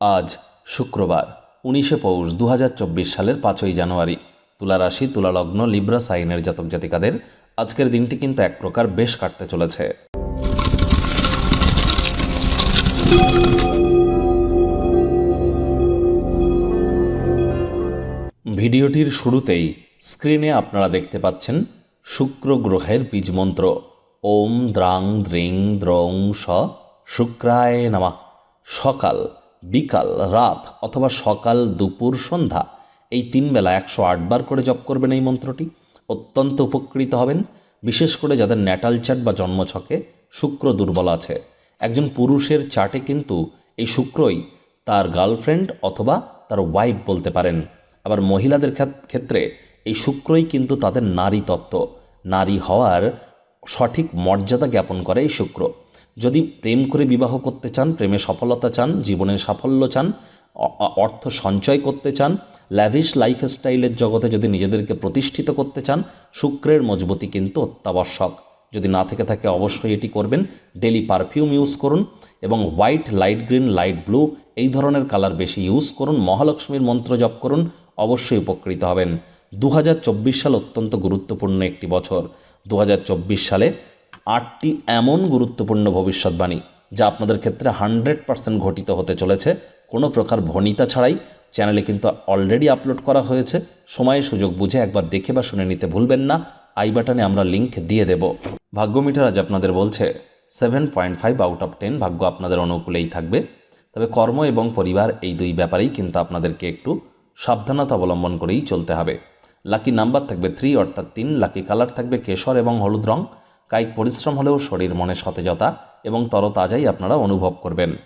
আজ শুক্রবার, উনিশে পৌষ দু হাজার চব্বিশ সালের পাঁচই জানুয়ারি। তুলা রাশি, তুলা লগ্ন, লিব্রা, সাইনের জাতক জাতিকাদের আজকের দিনটি কিন্তু এক প্রকার বেশ কাটতে চলেছে। ভিডিওটির শুরুতেই স্ক্রিনে আপনারা দেখতে পাচ্ছেন শুক্র গ্রহের বীজমন্ত্র ওম দ্রাং দ্রিং দ্রং স শুক্রায় নামা। সকাল বিকাল, রাত অথবা সকাল, দুপুর, সন্ধ্যা, এই তিন বেলা একশো আটবার করে জপ করবেন এই মন্ত্রটি। অত্যন্ত উপকৃত হবেন, বিশেষ করে যাদের ন্যাটাল চার্ট বা জন্মছকে শুক্র দুর্বল আছে। একজন পুরুষের চার্টে কিন্তু এই শুক্রই তার গার্লফ্রেন্ড অথবা তার ওয়াইফ বলতে পারেন। আবার মহিলাদের ক্ষেত্রে এই শুক্রই কিন্তু তাদের নারী তত্ত্ব নারী হওয়ার সঠিক মর্যাদা জ্ঞাপন করে এই শুক্র। যদি প্রেম করে বিবাহ করতে চান, প্রেমে সফলতা চান, জীবনে সাফল্য চান অর্থ সঞ্চয় করতে চান ল্যাভিশ লাইফস্টাইলের জগতে যদি নিজেদেরকে প্রতিষ্ঠিত করতে চান, শুক্রের মজবুতি কিন্তু অত্যাবশ্যক। যদি না থেকে থাকে, অবশ্যই এটি করবেন। ডেলি পারফিউম ইউজ করুন এবং white light green light blue এই ধরনের কালার বেশি ইউজ করুন। মহালক্ষ্মীর মন্ত্র জপ করুন, অবশ্যই উপকৃত হবেন। দু হাজার চব্বিশ সাল অত্যন্ত গুরুত্বপূর্ণ একটি বছর। দু হাজার চব্বিশ সালে আটটি এমন গুরুত্বপূর্ণ ভবিষ্যৎবাণী যা আপনাদের ক্ষেত্রে হান্ড্রেড পার্সেন্ট ঘটিত হতে চলেছে। কোনো প্রকার ভনিতা ছাড়াই চ্যানেলে কিন্তু অলরেডি আপলোড করা হয়েছে। সময়ে সুযোগ বুঝে একবার দেখে বা শুনে নিতে ভুলবেন না। আই বাটনে আমরা লিংক দিয়ে দেব। ভাগ্য মিটার আজ আপনাদের বলছে, seven point five out of ten ভাগ্য আপনাদের অনুকূলেই থাকবে। তবে কর্ম এবং পরিবার এই দুই ব্যাপারেই কিন্তু আপনাদেরকে একটু সাবধানতা অবলম্বন করেই চলতে হবে। লাকি নাম্বার থাকবে থ্রি অর্থাৎ তিন। লাকি কালার থাকবে কেশর এবং হলুদ রং। কায়িক পরিশ্রম হলেও শরীর, মনে সতেজতা এবং তরতাজাই আপনারা অনুভব করবেন।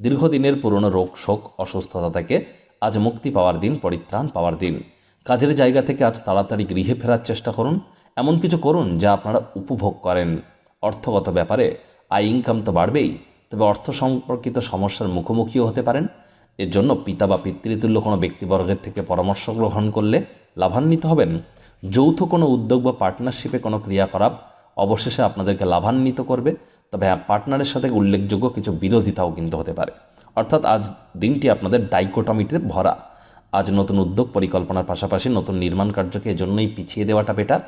দীর্ঘদিনের পুরনো রোগ, শোক, অসুস্থতা থেকে আজ মুক্তি পাওয়ার দিন, পরিত্রাণ পাওয়ার দিন। কাজের জায়গা থেকে আজ তাড়াতাড়ি গৃহে ফেরার চেষ্টা করুন। এমন কিছু করুন যা আপনারা উপভোগ করেন। অর্থগত ব্যাপারে আয় ইনকাম তো বাড়বেই, তবে অর্থ সম্পর্কিত সমস্যার মুখোমুখিও হতে পারেন। এর জন্য পিতা বা পিতৃতুল্য কোনো ব্যক্তিবর্গের থেকে পরামর্শ গ্রহণ করলে লাভান্বিত হবেন। যৌথ কোনো উদ্যোগ বা পার্টনারশিপে কোনো ক্রিয়াকলাপ অবশেষে আপনাদেরকে লাভান্বিত করবে। তবে হ্যাঁ পার্টনারের সাথে উল্লেখযোগ্য কিছু বিরোধিতাও কিন্তু হতে পারে। অর্থাৎ আজ দিনটি আপনাদের ডাইকোটমিতে ভরা। আজ নতুন উদ্যোগ পরিকল্পনার পাশাপাশি নতুন নির্মাণ কার্যকে এজন্যই পিছিয়ে দেওয়াটা বেটার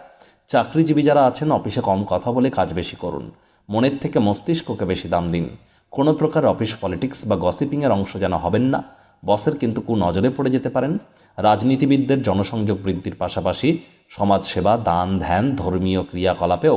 চাকরিজীবী যারা আছেন, অফিসে কম কথা বলে কাজ বেশি করুন। মনের থেকে মস্তিষ্ককে বেশি দাম দিন। কোনো প্রকার অফিস পলিটিক্স বা গসিপিংয়ের অংশ যেন হবেন না। বসের কিন্তু কু নজরে পড়ে যেতে পারেন। রাজনীতিবিদদের জনসংযোগ বৃদ্ধির পাশাপাশি সমাজসেবা, দান, ধ্যান, ধর্মীয় ক্রিয়াকলাপেও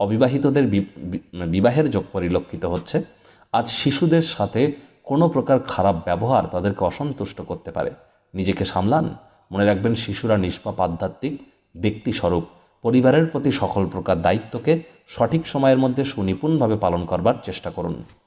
অবিবাহিতদের বি- বিবাহের যোগ পরিলক্ষিত হচ্ছে। আজ শিশুদের সাথে কোনো প্রকার খারাপ ব্যবহার তাদেরকে অসন্তুষ্ট করতে পারে। নিজেকে সামলান। মনে রাখবেন শিশুরা নিষ্পাপ, আধ্যাত্মিক ব্যক্তিস্বরূপ। পরিবারের প্রতি সকল প্রকার দায়িত্বকে সঠিক সময়ের মধ্যে সুনিপুণভাবে পালন করবার চেষ্টা করুন।